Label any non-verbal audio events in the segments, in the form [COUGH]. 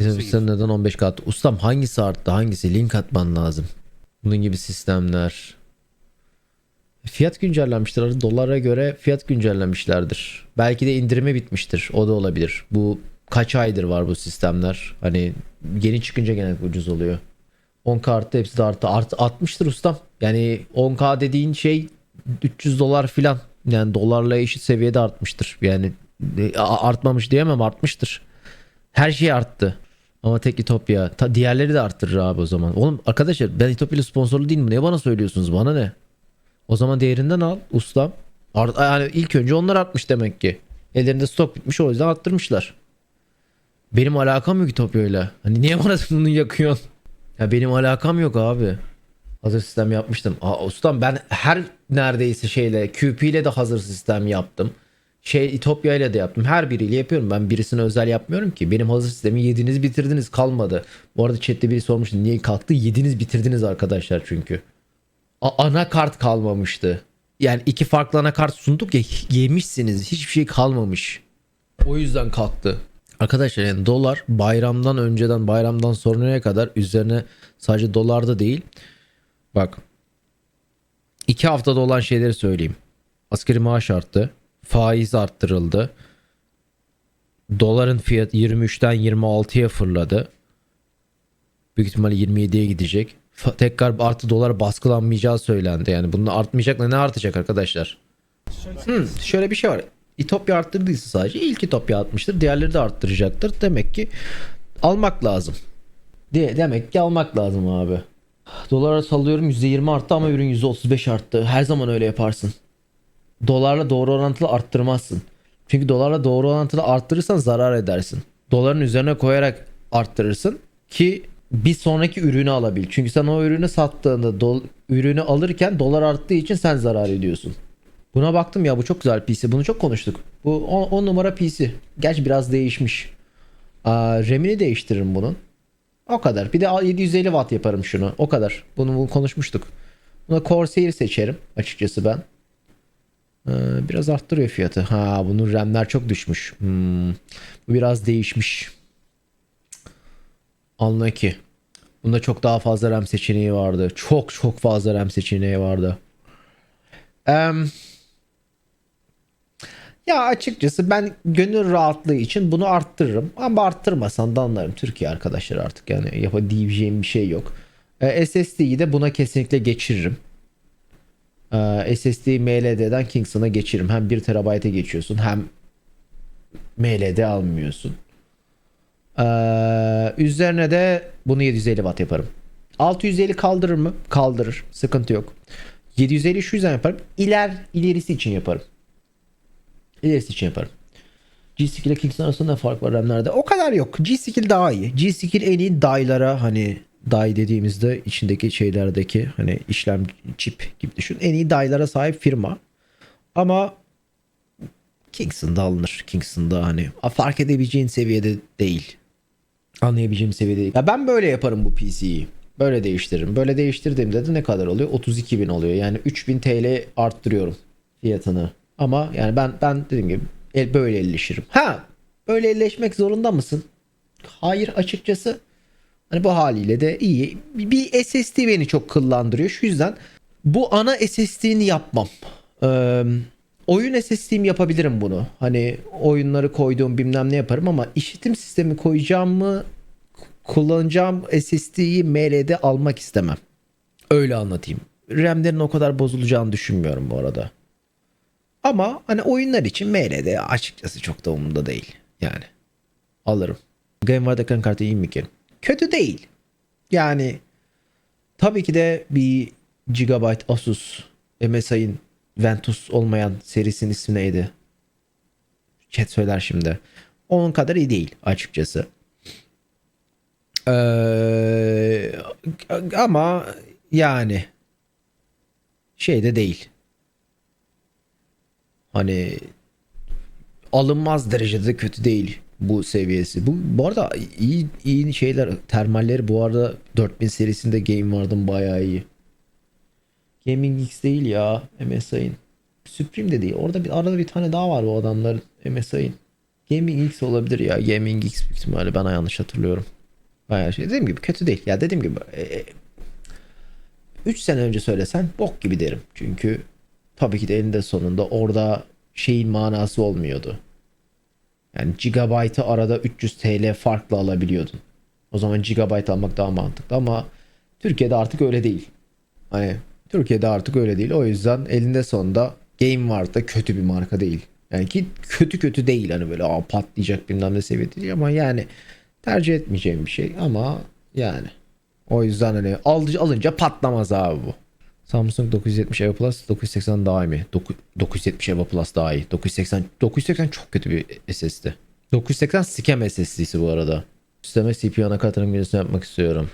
Sen neden 15 kat? Ustam hangisi arttı hangisi? Link atman lazım. Bunun gibi sistemler. Fiyat güncellenmiştir. Dolara göre fiyat güncellemişlerdir. Belki de indirimi bitmiştir. O da olabilir. Bu kaç aydır var bu sistemler. Hani yeni çıkınca gene ucuz oluyor. 10k arttı hepsi de arttı. Art, artmıştır ustam. Yani 10k dediğin şey 300 dolar filan. Yani dolarla eşit seviyede artmıştır. Yani e, artmamış diyemem artmıştır. Her şey arttı. Ama tek İtopya. Ta, diğerleri de arttırır abi o zaman. Oğlum arkadaşlar ben İtopya ile sponsorlu değilim. Niye bana söylüyorsunuz? Bana ne? O zaman değerinden al ustam. Art, yani ilk önce onlar artmış demek ki. Ellerinde stok bitmiş o yüzden arttırmışlar. Benim alakam yok İtopya'yla. Hani niye bana [LAUGHS] bunu yakıyorsun? Ya benim alakam yok abi. Hazır sistem yapmıştım. Aa, ustam ben her neredeyse şeyle QP ile de hazır sistem yaptım. Şey İtopya ile de yaptım. Her biriyle yapıyorum. Ben birisine özel yapmıyorum ki. Benim hazır sistemi yediniz bitirdiniz kalmadı. Bu arada chatte biri sormuştu niye kalktı? Yediniz bitirdiniz arkadaşlar çünkü. A- anakart kalmamıştı. Yani iki farklı anakart sunduk ya yemişsiniz. Hiçbir şey kalmamış. O yüzden kalktı. Arkadaşlar yani dolar bayramdan önceden bayramdan sonraya kadar üzerine sadece dolarda değil. Bak. iki haftada olan şeyleri söyleyeyim. Askeri maaş arttı. Faiz arttırıldı. Doların fiyatı 23'ten 26'ya fırladı. Büyük ihtimalle 27'ye gidecek. Tekrar artı dolar baskılanmayacağı söylendi. Yani bunun artmayacak ne artacak arkadaşlar? Hmm, şöyle bir şey var. İtopya arttırdıysa sadece ilk İtopya artmıştır. Diğerleri de arttıracaktır. Demek ki almak lazım. De demek ki almak lazım abi. Dolara sallıyorum %20 arttı ama ürün %35 arttı. Her zaman öyle yaparsın. Dolarla doğru orantılı arttırmazsın. Çünkü dolarla doğru orantılı arttırırsan zarar edersin. Doların üzerine koyarak arttırırsın ki bir sonraki ürünü alabil. Çünkü sen o ürünü sattığında dol- ürünü alırken dolar arttığı için sen zarar ediyorsun. Buna baktım ya bu çok güzel PC. Bunu çok konuştuk. Bu 10 numara PC. Gerçi biraz değişmiş. Aa, RAM'ini değiştiririm bunun. O kadar. Bir de 750 watt yaparım şunu. O kadar. Bunu, bunu konuşmuştuk. Buna Corsair seçerim açıkçası ben. Ee, biraz arttırıyor fiyatı. Ha bunun RAM'ler çok düşmüş. Hmm, bu biraz değişmiş. Anla ki. Bunda çok daha fazla RAM seçeneği vardı. Çok çok fazla RAM seçeneği vardı. Em, ya açıkçası ben gönül rahatlığı için bunu arttırırım. Ama arttırmasan da anlarım. Türkiye arkadaşlar artık yani yapabileceğim bir şey yok. Ee, SSD'yi de buna kesinlikle geçiririm. Ee, SSD MLD'den Kingston'a geçiririm. Hem 1 TB'e geçiyorsun hem MLD almıyorsun. Ee, üzerine de bunu 750 watt yaparım. 650 kaldırır mı? Kaldırır. Sıkıntı yok. 750 şu yüzden yaparım. İler, ilerisi için yaparım. İlerisi için yaparım. G-Skill ile Kingston arasında fark var RAM'lerde? O kadar yok. G-Skill daha iyi. G-Skill en iyi daylara hani day dediğimizde içindeki şeylerdeki hani işlem çip gibi düşün. En iyi daylara sahip firma. Ama Kingston'da alınır. Kingston'da hani fark edebileceğin seviyede değil. Anlayabileceğim seviyede değil. Ya ben böyle yaparım bu PC'yi. Böyle değiştiririm. Böyle değiştirdiğimde de ne kadar oluyor? 32 bin oluyor. Yani 3000 TL arttırıyorum fiyatını. Ama yani ben ben dediğim gibi el, böyle elleşirim. Ha böyle elleşmek zorunda mısın? Hayır açıkçası. Hani bu haliyle de iyi. Bir SSD beni çok kıllandırıyor. Şu yüzden bu ana SSD'ni yapmam. Ee, oyun SSD'm yapabilirim bunu. Hani oyunları koyduğum bilmem ne yaparım ama işletim sistemi koyacağım mı kullanacağım SSD'yi ML'de almak istemem. Öyle anlatayım. RAM'lerin o kadar bozulacağını düşünmüyorum bu arada. Ama hani oyunlar için ML'de açıkçası çok da umurumda değil. Yani alırım. Game Boy ekran kartı iyi mi ki? Kötü değil. Yani tabii ki de bir Gigabyte Asus MSI'ın Ventus olmayan serisinin ismi neydi? Chat söyler şimdi. Onun kadar iyi değil açıkçası. Ee, ama yani şey de değil. Hani alınmaz derecede de kötü değil bu seviyesi. Bu bu arada iyi iyi şeyler termalleri bu arada 4000 serisinde Game Ward'ın bayağı iyi. Gaming X değil ya MSI'ın. Supreme de değil. Orada bir arada bir tane daha var bu adamların MSI'ın. Gaming X olabilir ya. Gaming X büyük ihtimalle ben yanlış hatırlıyorum. Bayağı şey. Dediğim gibi kötü değil. Ya dediğim gibi 3 sene önce söylesen bok gibi derim. Çünkü tabii ki de elinde sonunda orada şeyin manası olmuyordu. Yani gigabyte'ı arada 300 TL farklı alabiliyordun. O zaman gigabyte almak daha mantıklı ama Türkiye'de artık öyle değil. Hani Türkiye'de artık öyle değil. O yüzden elinde sonunda Game var da kötü bir marka değil. Yani ki kötü kötü değil hani böyle Aa, patlayacak bilmem ne değil ama yani tercih etmeyeceğim bir şey ama yani o yüzden hani alınca patlamaz abi bu. Samsung 970 EVO Plus 980 daha iyi mi? Doku- 970 EVO Plus daha iyi. 980 980 çok kötü bir SSD. 980 scam SSD'si bu arada. Sisteme CPU anakartının birisini yapmak istiyorum.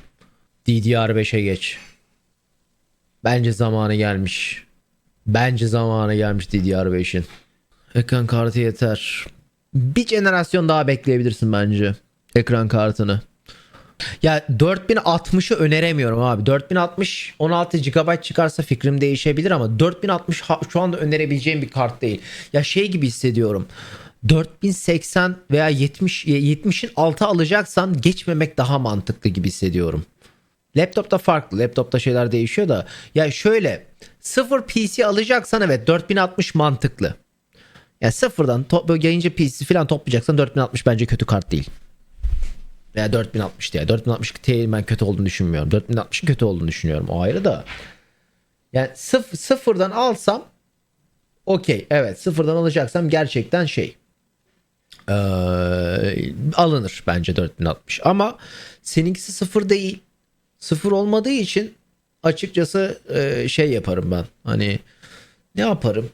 DDR5'e geç. Bence zamanı gelmiş. Bence zamanı gelmiş DDR5'in. Ekran kartı yeter. Bir jenerasyon daha bekleyebilirsin bence. Ekran kartını. Ya 4060'ı öneremiyorum abi. 4060 16 GB çıkarsa fikrim değişebilir ama 4060 ha- şu anda önerebileceğim bir kart değil. Ya şey gibi hissediyorum. 4080 veya 70 70'in altı alacaksan geçmemek daha mantıklı gibi hissediyorum. Laptopta farklı. Laptopta şeyler değişiyor da. Ya şöyle sıfır PC alacaksan evet 4060 mantıklı. Ya sıfırdan to- böyle yayıncı PC falan toplayacaksan 4060 bence kötü kart değil. Veya 4060 diye. 4060 Ti'nin ben kötü olduğunu düşünmüyorum. 4060'ın kötü olduğunu düşünüyorum. O ayrı da. Yani sıf- sıfırdan alsam okey. Evet sıfırdan alacaksam gerçekten şey ee, alınır bence 4060. Ama seninkisi sıfır değil. Sıfır olmadığı için açıkçası e, şey yaparım ben. Hani ne yaparım?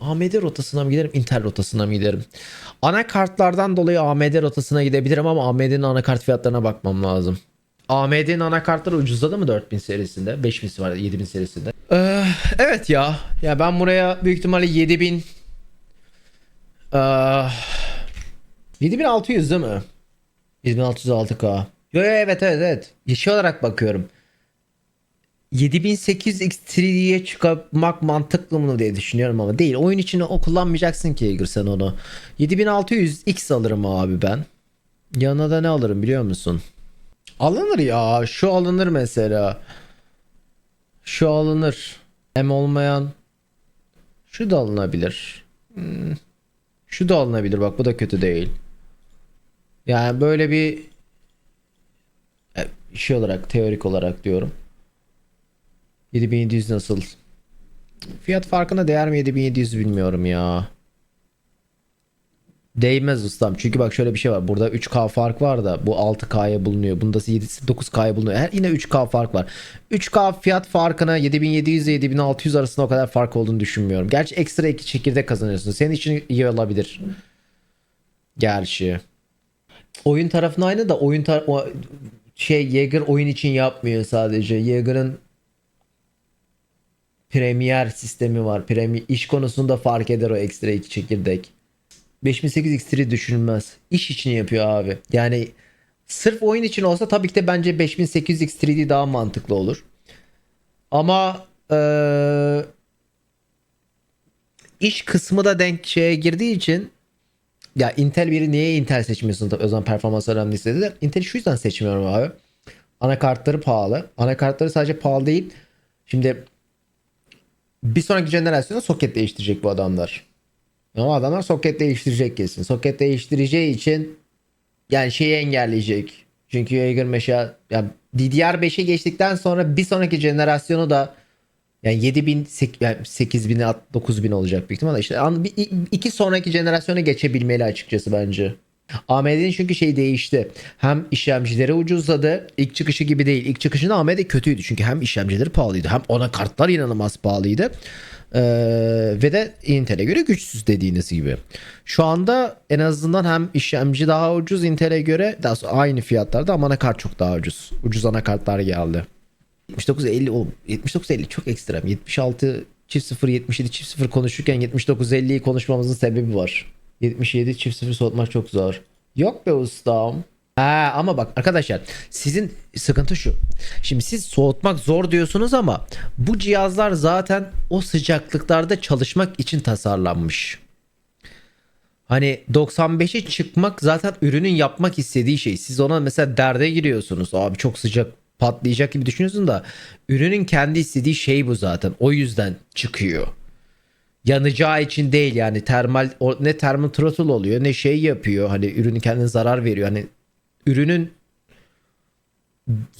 AMD rotasına mı giderim, Intel rotasına mı giderim? Anakartlardan dolayı AMD rotasına gidebilirim ama AMD'nin anakart fiyatlarına bakmam lazım. AMD'nin anakartları ucuzladı mı 4000 serisinde? 5000 var 7000 serisinde. Ee, evet ya. Ya ben buraya büyük ihtimalle 7000 ee, 7600 değil mi? 7606K. Yo yo evet evet evet. Şey olarak bakıyorum. 7800 X3'ye çıkmak mantıklı mı diye düşünüyorum ama değil. Oyun için o kullanmayacaksın ki Eager sen onu. 7600 X alırım abi ben. Yanına da ne alırım biliyor musun? Alınır ya. Şu alınır mesela. Şu alınır. Hem olmayan. Şu da alınabilir. Hmm. Şu da alınabilir bak bu da kötü değil. Yani böyle bir e, şey olarak teorik olarak diyorum. 7700 nasıl? Fiyat farkına değer mi 7700 bilmiyorum ya. Değmez ustam. Çünkü bak şöyle bir şey var. Burada 3K fark var da bu 6K'ya bulunuyor. Bunda 9K'ya bulunuyor. Her yine 3K fark var. 3K fiyat farkına 7700 ile 7600 arasında o kadar fark olduğunu düşünmüyorum. Gerçi ekstra iki çekirdek kazanıyorsun. Senin için iyi olabilir. Gerçi. Oyun tarafına aynı da oyun tar şey Jaeger oyun için yapmıyor sadece. Jaeger'ın Premier sistemi var. Premier iş konusunda fark eder o ekstra iki çekirdek. 5008 X3 düşünülmez. İş için yapıyor abi. Yani sırf oyun için olsa tabii ki de bence 5800 X3D daha mantıklı olur. Ama eee, iş kısmı da denk şeye girdiği için ya Intel biri niye Intel seçmiyorsun tabii o zaman performans önemliyse de Intel şu yüzden seçmiyorum abi. Anakartları pahalı. Anakartları sadece pahalı değil. Şimdi bir sonraki jenerasyona soket değiştirecek bu adamlar. Ama adamlar soket değiştirecek kesin. Soket değiştireceği için yani şeyi engelleyecek. Çünkü Jaeger mesela yani DDR5'e geçtikten sonra bir sonraki jenerasyonu da yani 7000 sek- yani 8000 9000 olacak büyük ihtimalle. İşte iki sonraki jenerasyona geçebilmeli açıkçası bence. AMD'nin çünkü şey değişti. Hem işlemcileri ucuzladı. İlk çıkışı gibi değil. İlk çıkışında AMD kötüydü. Çünkü hem işlemcileri pahalıydı hem ona kartlar inanılmaz pahalıydı. Ee, ve de Intel'e göre güçsüz dediğiniz gibi. Şu anda en azından hem işlemci daha ucuz Intel'e göre daha sonra aynı fiyatlarda ama anakart çok daha ucuz. Ucuz anakartlar geldi. 7950 oğlum 7950 çok ekstrem. 76 çift 0 77 çift 0 konuşurken 7950'yi konuşmamızın sebebi var. 77 çift 0 soğutmak çok zor. Yok be ustam. Ha, ama bak arkadaşlar sizin sıkıntı şu. Şimdi siz soğutmak zor diyorsunuz ama bu cihazlar zaten o sıcaklıklarda çalışmak için tasarlanmış. Hani 95'e çıkmak zaten ürünün yapmak istediği şey. Siz ona mesela derde giriyorsunuz. Abi çok sıcak patlayacak gibi düşünüyorsun da ürünün kendi istediği şey bu zaten. O yüzden çıkıyor. Yanacağı için değil yani termal ne termal throttle oluyor ne şey yapıyor. Hani ürünün kendine zarar veriyor. Hani ürünün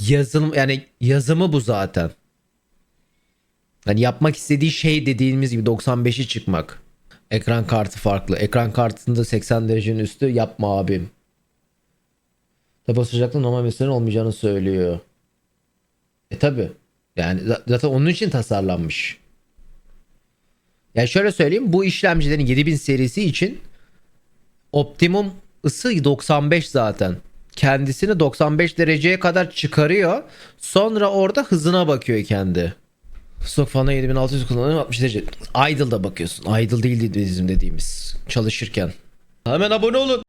yazılım yani yazımı bu zaten. Hani yapmak istediği şey dediğimiz gibi 95'i çıkmak. Ekran kartı farklı. Ekran kartında 80 derecenin üstü yapma abim. Tabi sıcakta normal meselenin olmayacağını söylüyor. E tabi. Yani za- zaten onun için tasarlanmış. Yani şöyle söyleyeyim bu işlemcilerin 7000 serisi için optimum ısı 95 zaten. Kendisini 95 dereceye kadar çıkarıyor. Sonra orada hızına bakıyor kendi. Stok fanı 7600 kullanıyorum 60 derece. Idle'da bakıyorsun. Idle değil bizim dediğimiz. Çalışırken. Hemen abone olun.